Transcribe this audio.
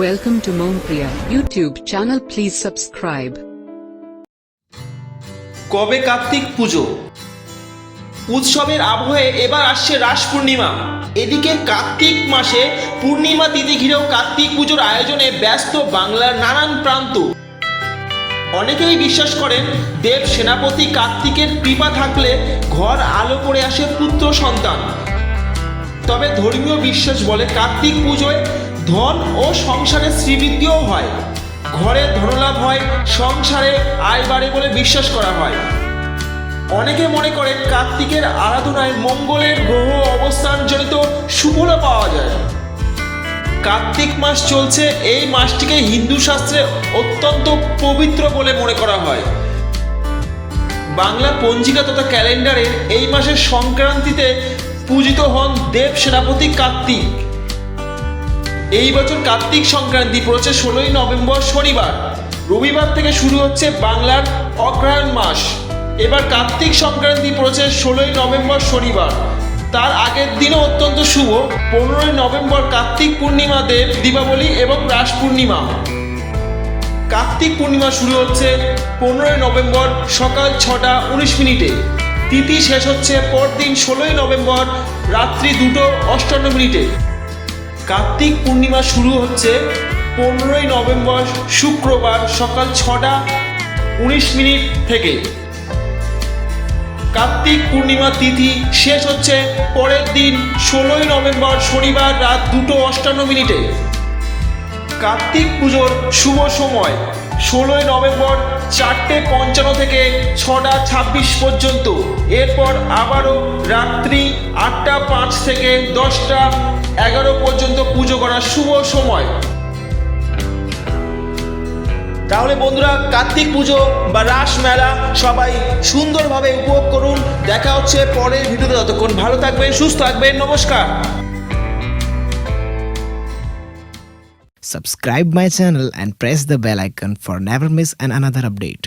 Welcome to Mompriya YouTube channel. Please subscribe. কবে কার্তিক পুজো উৎসবের আবহে এবার আসছে রাস পূর্ণিমা এদিকে কার্তিক মাসে পূর্ণিমা তিথি ঘিরেও কার্তিক পুজোর আয়োজনে ব্যস্ত বাংলার নানান প্রান্ত অনেকেই বিশ্বাস করেন, দেব সেনাপতি কার্তিকের কৃপা থাকলে ঘর আলো করে আসে পুত্র সন্তান তবে ধর্মীয় বিশ্বাস বলে কার্তিক পুজোয় ধন ও সংসারে শ্রীবৃদ্ধিও হয়। ঘরে ধনলাভ হয়, সংসারে আয় বাড়ে বলে বিশ্বাস করা হয়। অনেকে মনে করেন কার্তিকের আরাধনায় মঙ্গলের গ্রহ অবস্থানজনিত সুফল পাওয়া যায়। কার্তিক মাস চলছে, এই মাসটিকে হিন্দু শাস্ত্রে অত্যন্ত পবিত্র বলে মনে করা হয়। বাংলা পঞ্জিকা তথা ক্যালেন্ডারে এই মাসের সংক্রান্তিতে পূজিত হন দেব সেনাপতি কার্তিক। এই বছর কার্তিক সংক্রান্তি পড়েছে ষোলোই নভেম্বর শনিবার। রবিবার থেকে শুরু হচ্ছে বাংলার অগ্রহায়ণ মাস। এবার কার্তিক সংক্রান্তি পড়েছে ষোলোই নভেম্বর শনিবার। তার আগের দিনও অত্যন্ত শুভ, পনেরোই নভেম্বর কার্তিক পূর্ণিমা দেব দীপাবলি এবং রাস পূর্ণিমা। কার্তিক পূর্ণিমা শুরু হচ্ছে পনেরোই নভেম্বর সকাল ছটা উনিশ মিনিটে। তিথি শেষ হচ্ছে পরদিন ষোলোই নভেম্বর রাত্রি দুটো অষ্টান্ন মিনিটে। কার্তিক পূর্ণিমা শুরু হচ্ছে পনেরোই নভেম্বর শুক্রবার সকাল ছটা উনিশ মিনিট থেকে। কার্তিক পূর্ণিমা তিথি শেষ হচ্ছে পরের দিন, ষোলোই নভেম্বর শনিবার রাত দুটো অষ্টান্ন মিনিটে। কার্তিক পুজোর শুভ সময়, ষোলোই নভেম্বর চারটে পঞ্চান্ন থেকে ছটা ছাব্বিশ পর্যন্ত। এরপর আবারও রাত্রি আটটা পাঁচ থেকে দশটা এগারো পুজো করার শুভ সময়। তাহলে বন্ধুরা, কার্তিক পুজো বা রাস মেলা সবাই সুন্দরভাবে উপভোগ করুন। দেখা হচ্ছে পরের ভিডিওতে। ততক্ষণ ভালো থাকবেন, সুস্থ থাকবেন। নমস্কার। Subscribe my channel and press the bell icon for never miss an another update.